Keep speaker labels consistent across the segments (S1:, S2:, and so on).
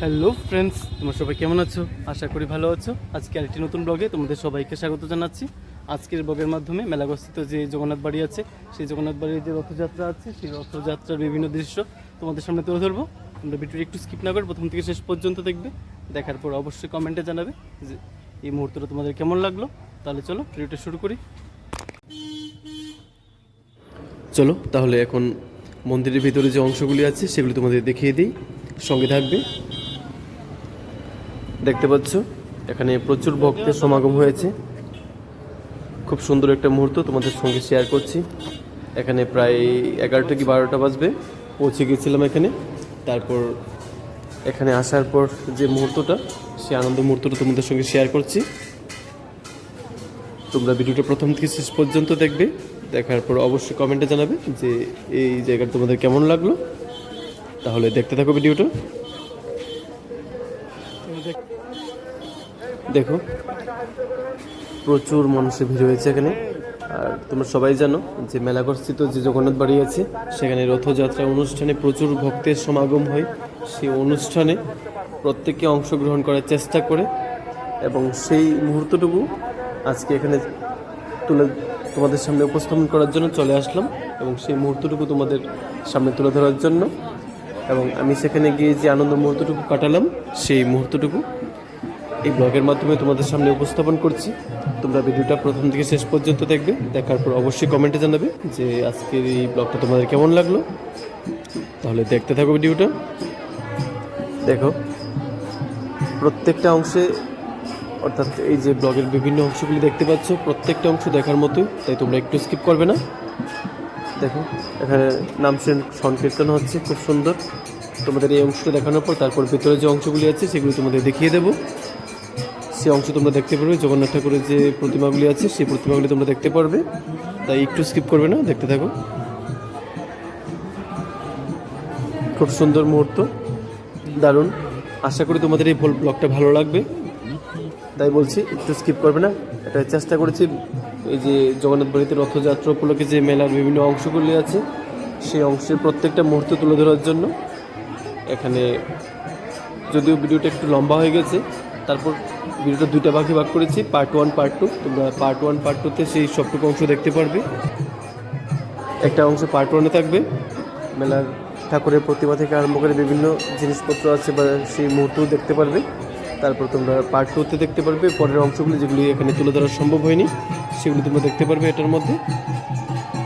S1: Hello friends তোমরা সবাই কেমন আছো? আশা করি ভালো আছো। আজকে আরেকটি নতুন ব্লগে তোমাদের সবাইকে স্বাগত জানাচ্ছি। আজকের ব্লগের মাধ্যমে মেলাগস্থিত যে জগন্নাথ বাড়ি আছে, সেই জগন্নাথ বাড়ির যে রথযাত্রা আছে, সেই রথযাত্রার বিভিন্ন দৃশ্য তোমাদের সামনে তুলে ধরবো। তোমরা ভিডিওটি একটু স্কিপ না করে প্রথম থেকে শেষ পর্যন্ত দেখবে। দেখার পর অবশ্যই কমেন্টে জানাবে যে এই মুহূর্তটা তোমাদের কেমন লাগল। তাহলে চলো ভিডিওটা শুরু করি। চলো, তাহলে এখন মন্দিরের ভিতরে যে অংশগুলি আছে, সেগুলি তোমাদের দেখিয়ে দিই। সঙ্গে থাকবে। দেখতে পাচ্ছ, এখানে প্রচুর ভক্তের সমাগম হয়েছে। খুব সুন্দর একটা মুহূর্ত তোমাদের সঙ্গে শেয়ার করছি। এখানে প্রায় এগারোটা কি বারোটা বাজবে। পৌঁছে গেছিলাম এখানে। তারপর এখানে আসার পর যে মুহূর্তটা সেই আনন্দ মুহূর্তটা তোমাদের সঙ্গে শেয়ার করছি। তোমরা ভিডিওটা প্রথম থেকে শেষ পর্যন্ত দেখবে। দেখার পর অবশ্যই কমেন্টে জানাবে যে এই জায়গাটা তোমাদের কেমন লাগল। তাহলে দেখতে থাকো ভিডিওটা। দেখো, প্রচুর মানুষের ভিড় হয়েছে এখানে। আর তোমরা সবাই জানো যে মেলাগস্থিত যে জগন্নাথ বাড়ি আছে, সেখানে রথযাত্রা অনুষ্ঠানে প্রচুর ভক্তের সমাগম হয়। সেই অনুষ্ঠানে প্রত্যেকে অংশগ্রহণ করার চেষ্টা করে এবং সেই মুহূর্তটুকু আজকে এখানে তুলে তোমাদের সামনে উপস্থাপন করার জন্য চলে আসলাম এবং সেই মুহূর্তটুকু তোমাদের সামনে তুলে ধরার জন্য। এবং আমি সেখানে গিয়ে যে আনন্দ মুহূর্তটুকু কাটালাম, সেই মুহূর্তটুকু এই ব্লগের মাধ্যমে তোমাদের সামনে উপস্থাপন করছি। তোমরা ভিডিওটা প্রথম থেকে শেষ পর্যন্ত দেখবে, দেখার পর অবশ্যই কমেন্টে জানাবে যে আজকের এই ব্লগটা তোমাদের কেমন লাগল। তাহলে দেখতে থাকো ভিডিওটা। দেখো, প্রত্যেকটা অংশে অর্থাৎ এই যে ব্লগের বিভিন্ন অংশগুলি দেখতে পাচ্ছ, প্রত্যেকটা অংশ দেখার মতোই, তাই তোমরা একটু স্কিপ করবে না। দেখো, এখানে নাম সংকীর্তন হচ্ছে, খুব সুন্দর। তোমাদের এই অংশটা দেখানোর পর তারপর ভিতরে যে অংশগুলি আছে, সেগুলি তোমাদের দেখিয়ে দেবো। সে অংশ তোমরা দেখতে পারবে, জগন্নাথ ঠাকুরের যে প্রতিমাগুলি আছে, সেই প্রতিমাগুলি তোমরা দেখতে পারবে। তাই একটু স্কিপ করবে না, দেখতে থাকো। খুব সুন্দর মুহূর্ত। দারুণ। আশা করি তোমাদের এই ব্লগটা ভালো লাগবে। তাই বলছি, একটু স্কিপ করবে না। এটা চেষ্টা করেছি, এই যে জগন্নাথ বাড়িতে রথযাত্রা উপলক্ষে যে মেলার বিভিন্ন অংশগুলি আছে, সেই অংশের প্রত্যেকটা মুহূর্ত তুলে ধরার জন্য এখানে যদিও ভিডিওটা একটু লম্বা হয়ে গেছে, তারপর ভিডিওটা দুইটা ভাগে ভাগ করেছি পার্ট ওয়ান পার্ট টু তোমরা পার্ট ওয়ান পার্ট টুতে সেই সবটুকু অংশ দেখতে পারবে। একটা অংশ পার্ট ওয়ানে থাকবে। মেলার ঠাকুরের প্রতিমা থেকে আরম্ভ করে বিভিন্ন জিনিসপত্র আছে বা সেই মুহূর্তও দেখতে পারবে। তারপর তোমরা পার্ট টুতে দেখতে পারবে। পরের অংশগুলি যেগুলি এখানে তুলে ধরা সম্ভব হয়নি, সেগুলি তোমরা দেখতে পারবে এটার মধ্যে।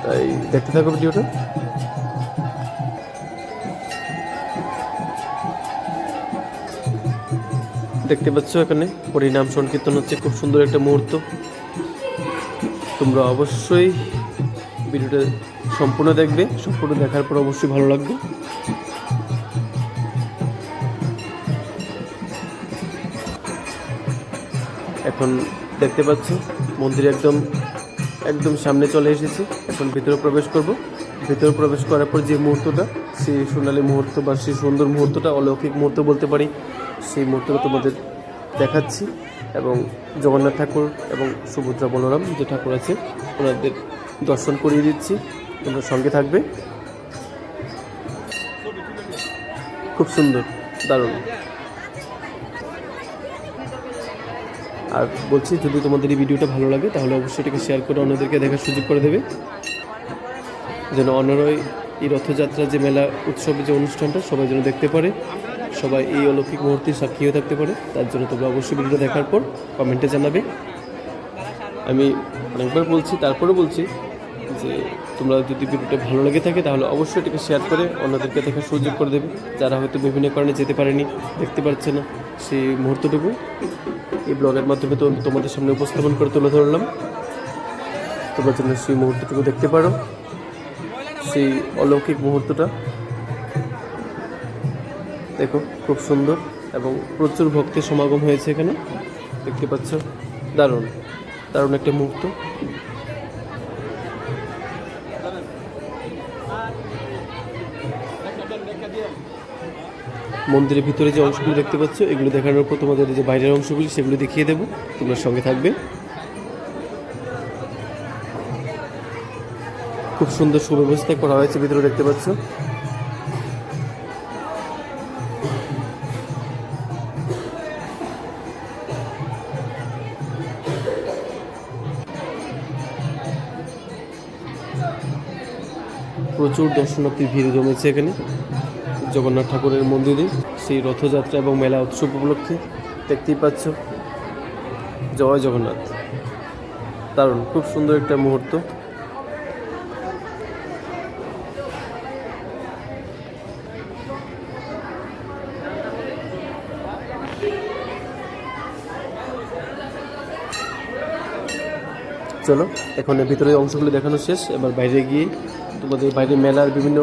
S1: তাই দেখতে থাকো ভিডিওটা। দেখতে পাচ্ছ এখানে পরিণাম সংকীর্তন হচ্ছে, খুব সুন্দর একটা মুহূর্ত। তোমরা অবশ্যই ভিডিওটা সম্পূর্ণ দেখবে, সম্পূর্ণ দেখার পর অবশ্যই ভালো লাগবে। এখন দেখতে পাচ্ছি, মন্দির একদম একদম সামনে চলে এসেছে। এখন ভিতরে প্রবেশ করব। ভিতরে প্রবেশ করার পর যে মুহূর্তটা, সেই সোনালী মুহূর্ত বা সেই সুন্দর মুহূর্তটা, অলৌকিক মুহূর্ত বলতে পারি, সেই মুহূর্তটা তোমাদের দেখাচ্ছি এবং জগন্নাথ ঠাকুর এবং সুভদ্রা বলরাম যে ঠাকুর আছে, ওনাদের দর্শন করিয়ে দিচ্ছি। তোমরা সঙ্গে থাকবে। খুব সুন্দর, দারুণ। আর বলছি, যদি তোমাদের এই ভিডিওটা ভালো লাগে, তাহলে অবশ্যই এটাকে শেয়ার করে অন্যদেরকে দেখার সুযোগ করে দেবে। যেন অন্যরাই এই রথযাত্রা যে মেলা, উৎসবে, যে অনুষ্ঠানটা সবাই যেন দেখতে পারে। সবাই এই অলৌকিক মুহূর্তে সাক্ষী হয়ে থাকতে পারে। তার জন্য তোমরা অবশ্যই ভিডিওটা দেখার পর কমেন্টে জানাবে। আমি অনেকবার বলছি তারপরে বলছি যে তোমরা যদি ভিডিওটা ভালো লেগে থাকে, তাহলে অবশ্যই এটাকে শেয়ার করে অন্যদেরকে দেখার সুযোগ করে দেবে। যারা হয়তো বিভিন্ন কারণে যেতে পারেনি, দেখতে পারছে না, সেই মুহূর্তটুকু এই ব্লগের মাধ্যমে তো তোমাদের সামনে উপস্থাপন করে তুলে ধরলাম। তোমরা যেন সেই মুহূর্তটুকু দেখতে পারো, সেই অলৌকিক মুহূর্তটা। দেখো, খুব সুন্দর এবং প্রচুর ভক্তের সমাগম হয়েছে এখানে। দেখতে পাচ্ছ? দারুণ দারুণ একটা মুহূর্ত। মন্দিরের ভিতরে যে অংশগুলো দেখতে পাচ্ছ, এগুলো দেখানোর পর তোমাদের যে বাইরের অংশগুলি, সেগুলো দেখিয়ে দেবো। তোমরা সঙ্গে থাকবে। খুব সুন্দর সুব্যবস্থা করা হয়েছে, ভিতরে দেখতে পাচ্ছ। প্রচুর দর্শনার্থী ভিড় জমেছে এখানে। জগন্নাথ ঠাকুরের মন্দিরে সেই রথযাত্রা এবং মেলা উৎসব উপলক্ষে দেখতেই পাচ্ছ। জয় জগন্নাথ। দারুণ, খুব সুন্দর একটা মুহূর্ত। চলো, এখন ভিতরে অংশগুলো দেখানো শেষ। এবার বাইরে গিয়ে তোমাদের বাইরে মেলার বিভিন্ন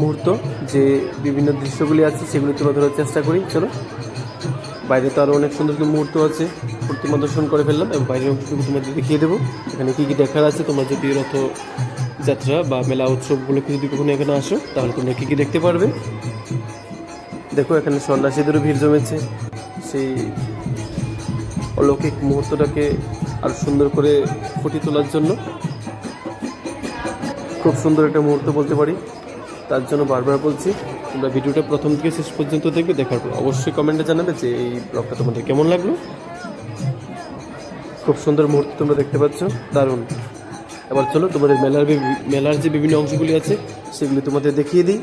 S1: মুহূর্ত, যে বিভিন্ন দৃশ্যগুলি আছে, সেগুলি তুলে ধরার চেষ্টা করি। চলো, বাইরে তো আরও অনেক সুন্দর সুন্দর মুহূর্ত আছে, প্রতিমা দর্শন করে ফেললাম। এবং বাইরের অংশটুকু তোমাদের দেখিয়ে দেবো। এখানে কী কী দেখার আছে, তোমরা যদি রথ যাত্রা বা মেলা উৎসবগুলোকে যদি কখনো এখানে আসো, তাহলে তোমরা কী কী দেখতে পারবে? দেখো, এখানে সন্ন্যাসীদেরও ভিড় জমেছে। সেই অলৌকিক মুহূর্তটাকে আরও সুন্দর করে ফুটিয়ে তোলার জন্য খুব সুন্দর একটা মুহূর্ত বলতে পারি। তার জন্য বারবার বলছি, তোমরা ভিডিওটা প্রথম থেকে শেষ পর্যন্ত দেখবে, দেখার পর অবশ্যই কমেন্টে জানাবে যে এই ব্লগটা তোমাদের কেমন লাগল। খুব সুন্দর মুহূর্ত তোমরা দেখতে পাচ্ছ, দারুণ। এবার চলো, তোমাদের মেলার মেলার যে বিভিন্ন অংশগুলি আছে, সেগুলি তোমাদের দেখিয়ে দিই।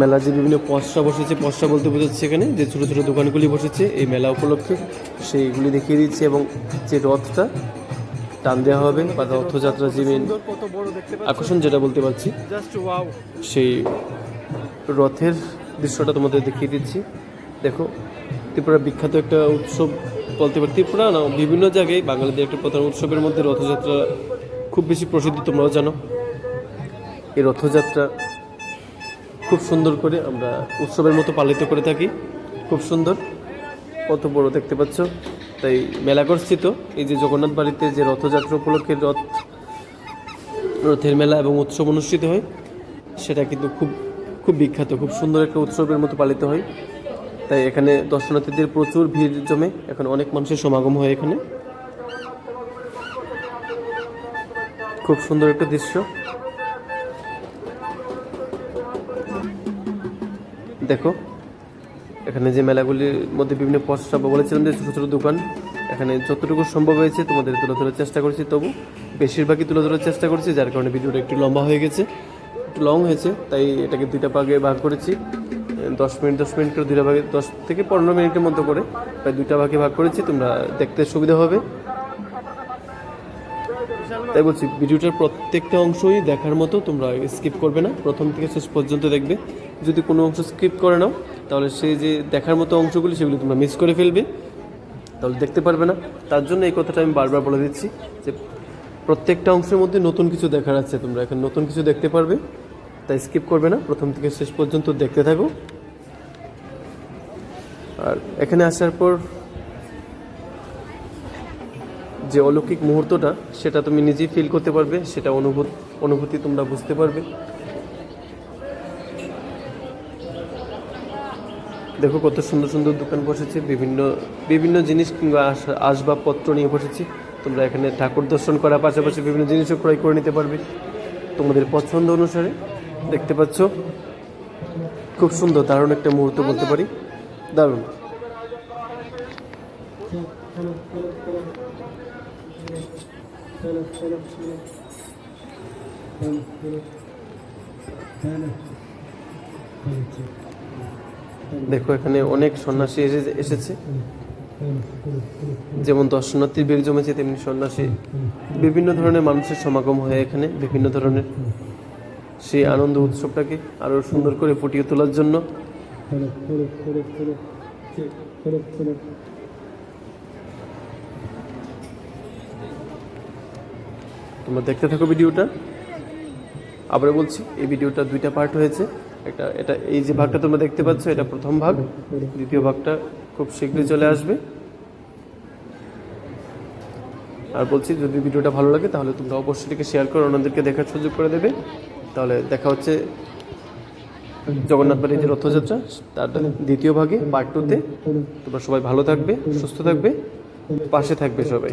S1: মেলা যে বিভিন্ন পসরা বসেছে, পসরা বলতে বোঝাচ্ছে এখানে, যে ছোটো ছোটো দোকানগুলি বসেছে, এই মেলা উপলক্ষে সেইগুলি দেখিয়ে দিচ্ছে এবং যে রথটা টান দেওয়া হবে বা রথযাত্রা যে মেন আকর্ষণ যেটা বলতে পারছি, সেই রথের দৃশ্যটা তোমাদের দেখিয়ে দিচ্ছি। দেখো ত্রিপুরা বিখ্যাত একটা উৎসব বলতে পারি। ত্রিপুরা না, বিভিন্ন জায়গায় বাঙালিদের একটা প্রধান উৎসবের মধ্যে রথযাত্রা খুব বেশি প্রসিদ্ধ, তোমরাও জানো। এই রথযাত্রা খুব সুন্দর করে আমরা উৎসবের মতো পালিত করে থাকি। খুব সুন্দর। কত বড় দেখতে পাচ্ছ? তাই মেলা করছি তো। এই যে জগন্নাথ বাড়িতে যে রথযাত্রা উপলক্ষে রথ, রথের মেলা এবং উৎসব অনুষ্ঠিত হয়, সেটা কিন্তু খুব খুব বিখ্যাত। খুব সুন্দর একটা উৎসবের মতো পালিত হয়। তাই এখানে দর্শনার্থীদের প্রচুর ভিড় জমে। এখন অনেক মানুষের সমাগম হয় এখানে। খুব সুন্দর একটা দৃশ্য। দেখো, এখানে যে মেলাগুলির মধ্যে বিভিন্ন বা বলেছিলাম যে ছোটো ছোটো দোকান, এখানে যতটুকু সম্ভব হয়েছে তোমাদের তুলে ধরার চেষ্টা করেছি। তবু বেশিরভাগই তুলে ধরার চেষ্টা করেছি, যার কারণে ভিডিওটা একটু লম্বা হয়ে গেছে, একটু লং হয়েছে, তাই এটাকে দুইটা ভাগে ভাগ করেছি। দশ মিনিট দশ মিনিট করে দুইটা ভাগে, দশ থেকে পনেরো মিনিটের মতো করে প্রায় দুইটা ভাগে ভাগ করেছি, তোমরা দেখতে সুবিধা হবে। তাই বলছি, ভিডিওটার প্রত্যেকটা অংশই দেখার মতো তোমরা স্কিপ করবে না। প্রথম থেকে শেষ পর্যন্ত দেখবে। যদি কোনো অংশ স্কিপ করে নাও, তাহলে সেই যে দেখার মতো অংশগুলি সেগুলি তোমরা মিস করে ফেলবে। তাহলে দেখতে পারবে না। তার জন্য এই কথাটা আমি বারবার বলে দিচ্ছি যে, প্রত্যেকটা অংশের মধ্যে নতুন কিছু দেখার আছে। তোমরা এখন নতুন কিছু দেখতে পারবে। তাই স্কিপ করবে না। প্রথম থেকে শেষ পর্যন্ত দেখতে থাকো। আর এখানে আসার পর যে অলৌকিক মুহূর্তটা, সেটা তুমি নিজেই ফিল করতে পারবে, সেটা অনুভূত, অনুভূতি তোমরা বুঝতে পারবে। দেখো কত সুন্দর সুন্দর দোকান বসেছে, বিভিন্ন বিভিন্ন জিনিস কিংবা আস- আসবাবপত্র নিয়ে বসেছে। তোমরা এখানে ঠাকুর দর্শন করার পাশাপাশি বিভিন্ন জিনিসও ক্রয় করে নিতে পারবে। তোমাদের পছন্দ অনুসারে দেখতে পাচ্ছ, খুব সুন্দর, দারুণ একটা মুহূর্ত বলতে পারি। দারুণ। দেখো, এখানে অনেক সন্ন্যাসী এসে এসেছে। যেমন দর্শনার্থীর ভিড় জমেছে, তেমনি সন্ন্যাসী বিভিন্ন ধরনের মানুষের সমাগম হয় এখানে, বিভিন্ন ধরনের। সেই আনন্দ উৎসবটাকে আরও সুন্দর করে ফুটিয়ে তোলার জন্য। তোমরা দেখতে থাকো ভিডিওটা। আবার বলছি, এই ভিডিওটা দুইটা পার্ট হয়েছে। একটা, এটা, এই যে ভাগটা তোমরা দেখতে পাচ্ছ, এটা প্রথম ভাগ। দ্বিতীয় ভাগটা খুব শীঘ্রই চলে আসবে। আর বলছি, যদি ভিডিওটা ভালো লাগে, তাহলে তোমরা অবশ্যই এটাকে শেয়ার করে অন্যদেরকে দেখার সুযোগ করে দেবে। তাহলে দেখা হচ্ছে জগন্নাথ বাড়ির যে রথযাত্রা, তার দ্বিতীয় ভাগে পার্ট টুতে তোমরা সবাই ভালো থাকবে, সুস্থ থাকবে, পাশে থাকবে সবাই।